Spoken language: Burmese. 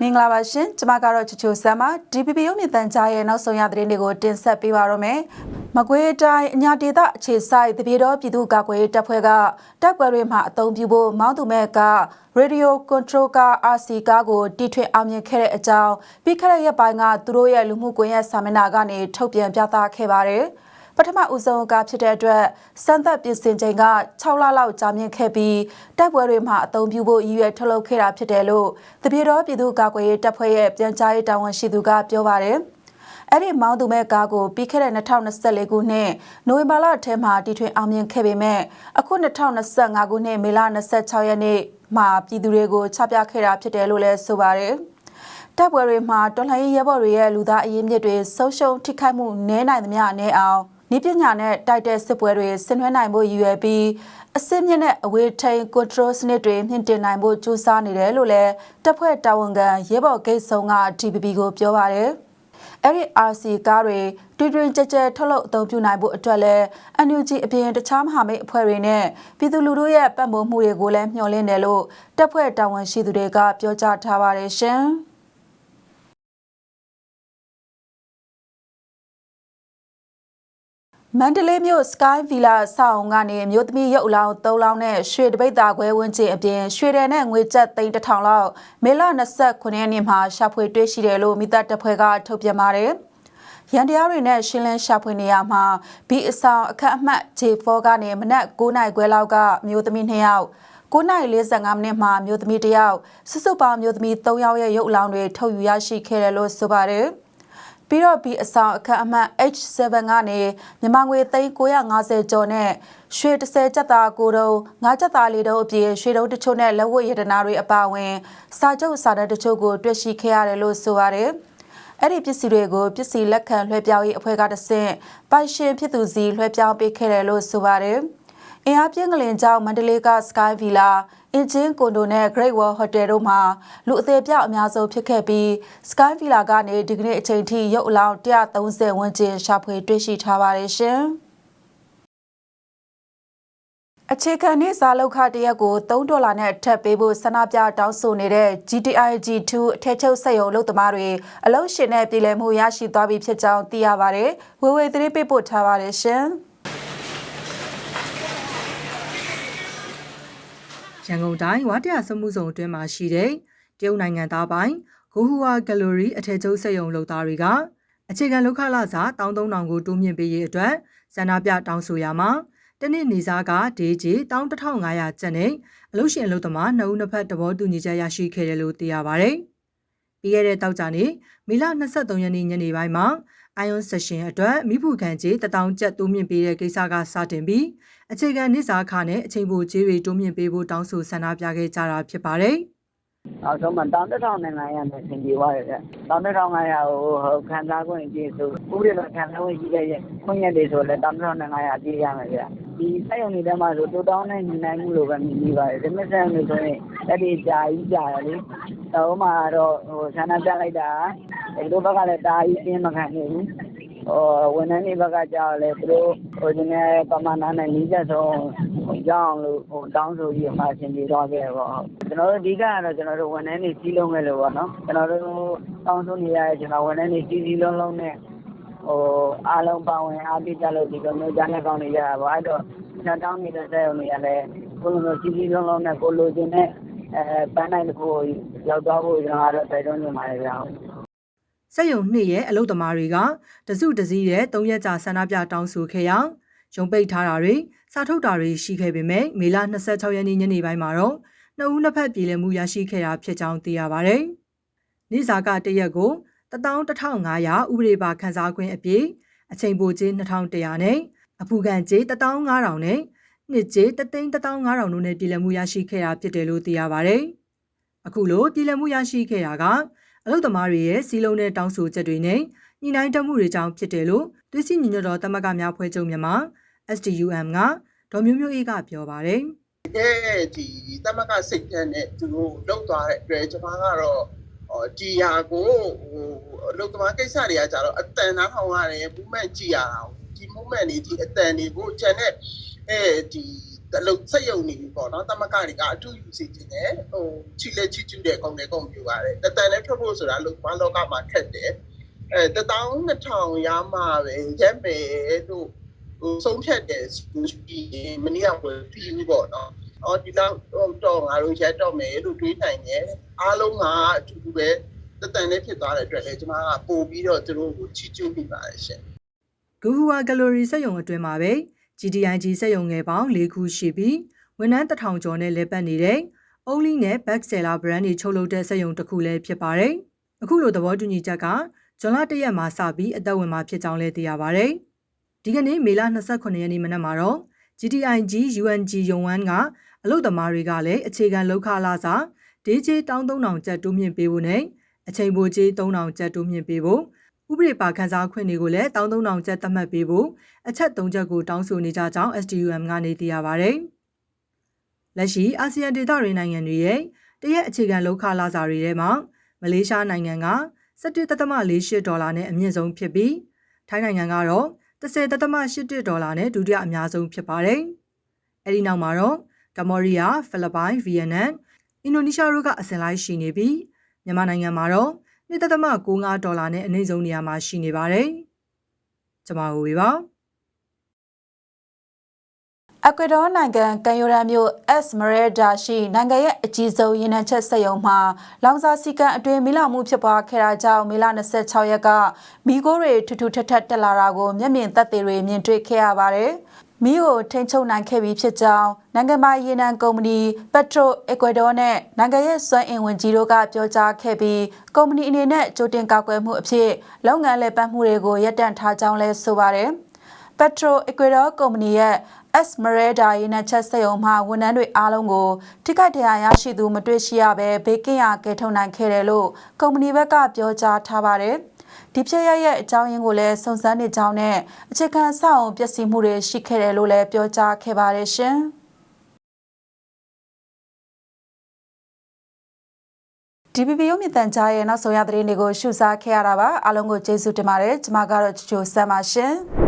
မင်္ဂလာပါရှင်ကျမကတော့ချူချူဆမ်ပါ DPP ရုပ်မြင်သံကြားရဲ့နောက်ဆုံးရသတင်းတွေကိုတင်ဆက်ပေးပါရမယ်မကွေးတိုင်းအညာဒေသအခြေဆိုင်တပြေတော်ပြည်သူ့ကာကွယ်ရေးတပ်ဖွဲ့ကတပ်ပွဲတွေမှာအသုံးပြုဖို့မောင်းသူမဲ့က Radio Control ကား RC ကားကိုတီထွင်အောင်မြင်ခဲ့တဲ့အကြောင်းပြီးခဲ့တဲ့ရက်ပိုင်းကသူတို့ရဲ့လူမှုကွန်ရက်စာမျက်နှာကနေထုတ်ပြန်ပြသခဲ့ပါတယ် ပထမဦးဆုံးကဖြစ်တဲ့အတွက်စံသက်ပြင်ဆင်ချိန်က6လလောက်ကြာမြင့်ခဲ့ပြီးတိုက်ပွဲတွေမှာအသုံးပြုဖို့ရည်ရွယ်ထုတ်လုပ်ခဲ့တာဖြစ်တယ်လို့တပြေတော်ပြည်သူ့ကာကွယ်ရေးတပ်ဖွဲ့ရဲ့ပြန်ကြားရေးတာဝန်ရှိသူကပြောပါတယ်။အဲ့ဒီမောင်းသူမဲ့ကားကိုပြီးခဲ့တဲ့2024ခုနှစ်နိုဝင်ဘာလထဲမှာတီထွင်အောင်မြင်ခဲ့ပေမဲ့အခု2025ခုနှစ်မေလ26ရက်နေ့မှာပြည်သူတွေကိုချပြခဲ့တာဖြစ်တယ်လို့လည်းဆိုပါတယ်။တပ်ပွဲတွေမှာတော်လှန်ရေးရဲဘော်တွေရဲ့လူသားအရေးမြစ်တွေဆုံးရှုံးထိခိုက်မှုနည်းနိုင်သမျှနည်းအောင် ဤပညာနဲ့တိုက်တဲ့စစ်ပွဲတွေဆင်နွှဲနိုင်ဖို့ရည်ရွယ်ပြီးအစစ်မြင့်တဲ့အဝေးထိန် control စနစ်တွေမြင့်တင်နိုင်ဖို့ကြိုးစားနေတယ်လို့လည်းတပ်ဖွဲ့တာဝန်ခံရဲဘော်ဂိတ်ဆောင်က TPP ကိုပြောပါတယ်။အဲ့ဒီ RC ကားတွေတွင်တွင်ကြဲကြဲထုတ်လုပ်အသုံးပြုနိုင်ဖို့အတွက်လည်း NUG အပြင်တခြားမဟာမိတ်အဖွဲ့တွေနဲ့ပြည်သူလူထုရဲ့ပတ်မိုးမှုတွေကိုလည်းမျှော်လင့်တယ်လို့တပ်ဖွဲ့တာဝန်ရှိသူတွေကပြောကြားထားပါတယ်ရှင်။ မန္တလေးမြို့ Sky Villa ဆောင်းကနေမြို့သမီးရုပ်အလောင်း၃လောင်းနဲ့ရွှေတပိတ်တာခွဲဝန်းကျင်အပြင်ရွှေတယ်နဲ့ငွေကျပ်သိန်းတစ်ထောင်လောက်မေလ29ရက်နေ့မှာရှာဖွေတွေ့ရှိတယ်လို့မိသားတပ်ဖွဲ့ကထုတ်ပြန်ပါတယ်။ရန်တရားတွေနဲ့ရှင်းလင်းရှာဖွေနေရမှာဘီအဆောင်အခက်အမှတ် J4 ကနေမနက်9:00နာရီခွဲလောက်ကမြို့သမီး2ယောက်9:45မိနစ်မှာမြို့သမီး1ယောက်စုစုပေါင်းမြို့သမီး3ယောက်ရဲ့ရုပ်အလောင်းတွေထုတ်ယူရရှိခဲ့တယ်လို့ဆိုပါတယ်။ ပြီးတော့ပြီးအဆောင်အခန်းအမှတ် H7 ကနေမြန်မာငွေသိန်း950ကျော်နဲ့ရွှေ30ကျပ်သားကိုတုံး9ကျပ်သားလေးတုံးအပြင်ရွှေတုံးတချို့နဲ့လက်ဝတ်ရတနာတွေအပါအဝင်စာချုပ်စာတမ်းတချို့ကိုတွေ့ရှိခဲ့ရတယ်လို့ဆိုပါတယ်။အဲ့ဒီပစ္စည်းတွေကိုပစ္စည်းလက်ခံလွှဲပြောင်းရေးအဖွဲ့ကတဆင့်ပိုင်ရှင်ဖြစ်သူစီလွှဲပြောင်းပေးခဲ့တယ်လို့ဆိုပါတယ်။ အင်အားပြင်းကလင်ကျောင်းမန္တလေးက Sky Villa အင်ဂျင်ကွန်ဒိုနဲ့ Great Wall Hotel တို့မှာလူအသေးပြောက်အများဆုံးဖြစ်ခဲ့ပြီး Sky Villa ကနေဒီကနေ့အချိန်ထိရုပ်အလောင်း130ဝန်းကျင်ရှာဖွေတွေ့ရှိထားပါတယ်ရှင်။အခြေခံနှင့်ဇာလောက်ခတရက်ကို3ဒေါ်လာနဲ့ထပ်ပေးဖို့ဆန္ဒပြတောင်းဆိုနေတဲ့ GTIG2 အထက်ချုပ်စက်ရုံလုပ်သမားတွေအလုံးရှင်နဲ့ပြည်လည်မှုရရှိသွားပြီဖြစ်ကြောင်းသိရပါတယ်။ဝေဝေသတင်းပေးပို့ထားပါတယ်ရှင်။ ရန်ကုန်တိုင်းဝါတရစမှုဆောင်အတွင်းမှာရှိတဲ့တရုတ်နိုင်ငံသားပိုင်းဂိုဟူဝါဂယ်လရီအထည်ချုပ်စက်ရုံလုပ်သားတွေကအခြေခံလောက်ခလာစာ13000ကိုတိုးမြင့်ပေးရေးအတွက်ဆန္ဒပြတောင်းဆိုရမှာတနစ်နေစားကဒေးဂျီ11500ကျပ်နဲ့အလုပ်ရှင်အလုပ်သမားနှစ်ဦးနှစ်ဖက်တဘောတူညီချက်ရရှိခဲ့တယ်လို့သိရပါဗျ။ပြီးခဲ့တဲ့တောက်ကြနေ့မေလ23ရက်နေ့ညနေပိုင်းမှာ Ion Session အတွက်မိဖူခံကြီး1000ကျပ်တိုးမြင့်ပေးတဲ့ကိစ္စကစတင်ပြီးအခြေခံနေစာခနဲ့အချိန်ပိုကြေးတွေတိုးမြင့်ပေးဖို့တောင်းဆိုဆန္ဒပြခဲ့ကြတာဖြစ်ပါတယ်။နောက်ဆုံးမှတောင်းတစ်ထောင်နဲ့900နဲ့ဆင်ပြေသွားတယ်ဗျ။တောင်းတစ်ထောင်900ကိုဟိုခံစားခွင့်ကြည့်ဆိုဥပဒေမှာခံစားခွင့်ရှိတဲ့ခွင့်ရက်တွေဆိုလည်းတောင်းတစ်ထောင်နဲ့900အပြည့်ရမယ်ဗျ။ဒီစက်ရုံတွေထဲမှာဆိုတိုးတောင်းနဲ့ညီနိုင်မှုလိုပဲမြင်မိပါတယ်။ဒီမစက်ရုံတွေဆိုရင်အဲ့ဒီကြာကြီးကြာတယ်လေ။တော့မှတော့ဟိုဆန္ဒပြလိုက်တာ ဒီလိုဘက်ကလည်းတာကြီးပြင်းမခံနိုင်ဘူး။ဟိုဝန်ထမ်းတွေဘက်ကကြောက်လဲသူတို့ဟိုဒီနေ့ပမာဏနဲ့နီးစပ်ဆုံးကြောင်းလို့ဟိုတောင်းဆိုပြီးမှအရှင်ပြေတော့ခဲ့ပေါ့ကျွန်တော်တို့အဓိကကတော့ကျွန်တော်တို့ဝန်ထမ်းတွေကြီးလုံးခဲ့လို့ပေါ့နော်ကျွန်တော်တို့တောင်းဆိုနေရတဲ့ကျွန်တော်ဝန်ထမ်းတွေကြီးကြီးလုံးလုံးနဲ့ဟိုအားလုံးပါဝင်အားပေးကြလို့ဒီလိုမျိုးကြားနေကောင်းနေကြတာပေါ့အဲ့တော့ကျွန်တော်တောင်းနေတဲ့ဆက်ရုံတွေကလည်းကိုလိုမျိုးကြီးကြီးလုံးလုံးနဲ့ကိုလိုချင်တဲ့အဲပန်းနိုင်တစ်ခုရောက်သွားဖို့ကျွန်တော်ကတော့တိုက်တွန်းနေပါတယ်ဗျာ စက်ယုံနှစ်ရဲ့အလုတ်သမားတွေကတစုတစည်းရဲ့၃ရက်ကြာဆန္ဒပြတောင်းဆိုခဲ့ရာရုံပိတ်ထားတာတွေစာထုတ်တာတွေရှိခဲ့ပေမဲ့မေလ26ရက်နေ့ညနေပိုင်းမှာတော့နှစ်ဦးနှစ်ဖက်ပြည်လည်မှုရရှိခဲ့တာဖြစ်ကြောင်းသိရပါဗျ။နေ့စာကတရက်ကို11500ဥပဒေပါခန်းစားခွင့်အပြည့်အချိန်ပိုကြေး2100နဲ့အပူခံကြေး15000နဲ့နှစ်ကြေး31500တို့နဲ့ပြည်လည်မှုရရှိခဲ့တာဖြစ်တယ်လို့သိရပါဗျ။အခုလိုပြည်လည်မှုရရှိခဲ့တာက အလုသမားတွေရဲ့စီလုံးတဲ့တောင်းဆိုချက်တွေနဲ့ညီနိုင်တမှုတွေကြောင့်ဖြစ်တယ်လို့သွေးစည်းညီညွတ်တော်တမကများဖွဲ့ချုပ်မြန်မာ SDUM ကဒေါ်မျိုးမျိုးအေးကပြောပါတယ်။ဒီဒီတမကစိတ်ဓာတ်နဲ့သူတို့လောက်သွားတဲ့အတွက်ကျွန်မကတော့ဟောကြည်ရာကိုဟိုလောက်သမားကိစ္စတွေကကြတော့အတန်နားထောင်ရတယ် movement ကြည်ရတာဒီ movement တွေဒီအတန်တွေကို channel အဲဒီတ အလုပ်စက်ရုံနေပြီပေါ့နော်တမကတွေကအထူးယူစီခြင်းနဲ့ဟိုချီလက်ချီကျူးတဲ့ကုန်တွေကုန်ပြပါတယ်တတန်နဲ့ထွက်ဖို့ဆိုတာလို့ဘာလောကမှာခက်တယ်အဲတတောင်း2000ရမှာပဲရက်မယ်လို့ဟိုဆုံးဖြတ်တယ်ဆိုပြီးမနေ့ကဝင်ပြီးပေါ့နော်အော်ဒီလောက်တော့ငါတို့ရက်တော့မယ်လို့တွေးနိုင်တယ်အားလုံးကအတူတူပဲတတန်နဲ့ဖြစ်သွားတဲ့အတွက်လည်းကျွန်မကပို့ပြီးတော့သူတို့ကိုချီကျူးမိပါတယ်ရှင်ဂူဟူဝါကလိုရီစက်ရုံအတွင်းမှာပဲ GTIG စက်ရုံငယ်ပေါင်း၄ခုရှိပြီးဝန်ထမ်းတစ်ထောင်ကျော်နဲ့လဲပတ်နေတဲ့ Only နဲ့ Back Seller brand တွေချုပ်လုပ်တဲ့စက်ရုံတစ်ခုလည်းဖြစ်ပါတယ်။အခုလိုသဘောတူညီချက်ကဇွန်လ၁ရက်မှာစပြီးအသက်ဝင်မှာဖြစ်ကြောင်းလည်းသိရပါတယ်။ဒီကနေ့မေလ29ရက်နေ့မနက်မှာတော့ GTIG UNG ရုံဝမ်းကအလုပ်သမားတွေကလည်းအခြေခံလောက်ခလာစာဒေးချေ13000ကျပ်တိုးမြင့်ပေးဖို့နဲ့အချိန်ပိုချေ3000ကျပ်တိုးမြင့်ပေးဖို့ ဥပဒေပါခန်းစားခွင့်တွေကိုလည်း13000ကျပ်သတ်မှတ်ပေးဖို့အချက်၃ချက်ကိုတောင်းဆိုနေကြကြောင်း SDUM ကနေသိရပါဗျ။လက်ရှိအာဆီယံဒေသတွင်းနိုင်ငံတွေရဲ့တရက်အခြေခံလောက်ခလာစာတွေထဲမှာမလေးရှားနိုင်ငံက17.48ဒေါ်လာနဲ့အမြင့်ဆုံးဖြစ်ပြီးထိုင်းနိုင်ငံကတော့10.81ဒေါ်လာနဲ့ဒုတိယအများဆုံးဖြစ်ပါတယ်။အဲဒီနောက်မှာတော့ကမ္ဘောဒီးယား၊ဖိလစ်ပိုင်၊ဗီယက်နမ်၊အင်ဒိုနီးရှားတို့ကအစဉ်လိုက်ရှိနေပြီးမြန်မာနိုင်ငံမှာတော့ 1.65ဒေါ်လာနဲ့အနည်းဆုံးနေရာမှာရှိနေပါတယ်။ကျွန်မတို့ဝေပါအကွေဒေါနိုင်ငံကန်ယိုရန်မြို့ S Merida ရှိနိုင်ငံရဲ့အကြီးဆုံးရေနံချက်စက်ရုံမှာလောင်စာစီကံအတွင်းမီးလောင်မှုဖြစ်ပွားခဲ့တာကြောင့်မေလ26ရက်ကမီးခိုးတွေထူထူထပ်ထပ်တက်လာတာကိုမျက်မြင်သက်သေတွေမြင်တွေ့ခဲ့ရပါတယ်။ မီးကိုထိန်းချုပ်နိုင်ခဲ့ပြီးဖြစ်ကြောင်းနိုင်ငံပိုင်ရေနံကုမ္ပဏီ Petro Ecuador နဲ့နိုင်ငံရဲ့စွမ်းအင်ဝန်ကြီးတို့ကပြောကြားခဲ့ပြီးကုမ္ပဏီအနေနဲ့ကြိုတင်ကာကွယ်မှုအဖြစ်လုပ်ငန်းလည်ပတ်မှုတွေကိုရပ်တန့်ထားကြောင်းလည်းဆိုပါတယ်။ Petro Ecuador ကုမ္ပဏီရဲ့ Esmeralda ရေနံချက်စက်ရုံမှဝန်ထမ်းတွေအားလုံးကိုထိခိုက်ဒဏ်ရာရရှိသူမတွေ့ရှိရဘဲဘေးကင်းရာကယ်ထုတ်နိုင်ခဲ့တယ်လို့ကုမ္ပဏီဘက်ကပြောကြားထားပါတယ်။ ဒီဖြစ်ရရဲ့အကြောင်းရင်းကိုလည်းစုံစမ်းနေကြောင်းနဲ့အခြေခံအဆောက်အုံပျက်စီးမှုတွေရှိခဲ့တယ်လို့လည်းပြောကြားခဲ့ပါတယ်ရှင်။ DPP ရုံမြင့်တန်ကြားရဲ့နောက်ဆုံးရသတင်းတွေကိုရှုစားခဲ့ရတာပါအားလုံးကိုကျေးဇူးတင်ပါတယ်ကျွန်မကတော့ချိုချိုဆမ်ပါရှင်။